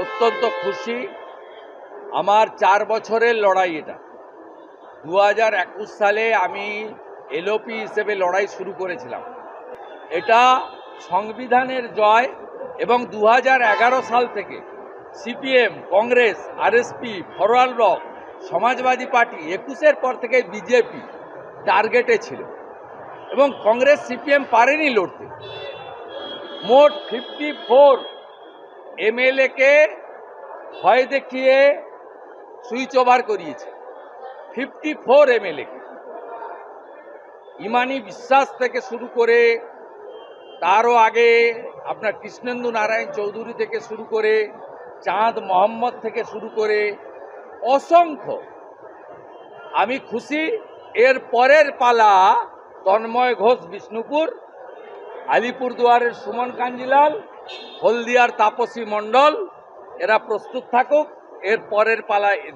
অত্যন্ত খুশি। আমার চার বছরের লড়াই এটা। দু হাজার একুশ সালে আমি এলওপি হিসেবে লড়াই শুরু করেছিলাম। এটা সংবিধানের জয় এবং দু সাল থেকে CPM, Congress RSP forward bloc, Samajwadi party একুশের পর থেকে বিজেপি টার্গেটে ছিল এবং কংগ্রেস, সিপিএম পারেনি লড়তে। মোট ফিফটি ফোর এমএলএকে ভয় দেখিয়ে সুইচ ওভার করিয়েছে। ফিফটি ফোর এমএলএকে ইমানি বিশ্বাস থেকে শুরু করে, তারও আগে আপনার কৃষ্ণেন্দু নারায়ণ চৌধুরী থেকে শুরু করে, চাঁদ মোহাম্মদ থেকে শুরু করে, অসংখ্য। আমি খুশি, এর পরের পালা তন্ময় ঘোষ, বিষ্ণুপুর, আলিপুরদুয়ারের সুমন কাঞ্জিলাল হলদিয়ার তাপসী মণ্ডল এরা প্রস্তুত থাকুক এর পরের পালায় এদের।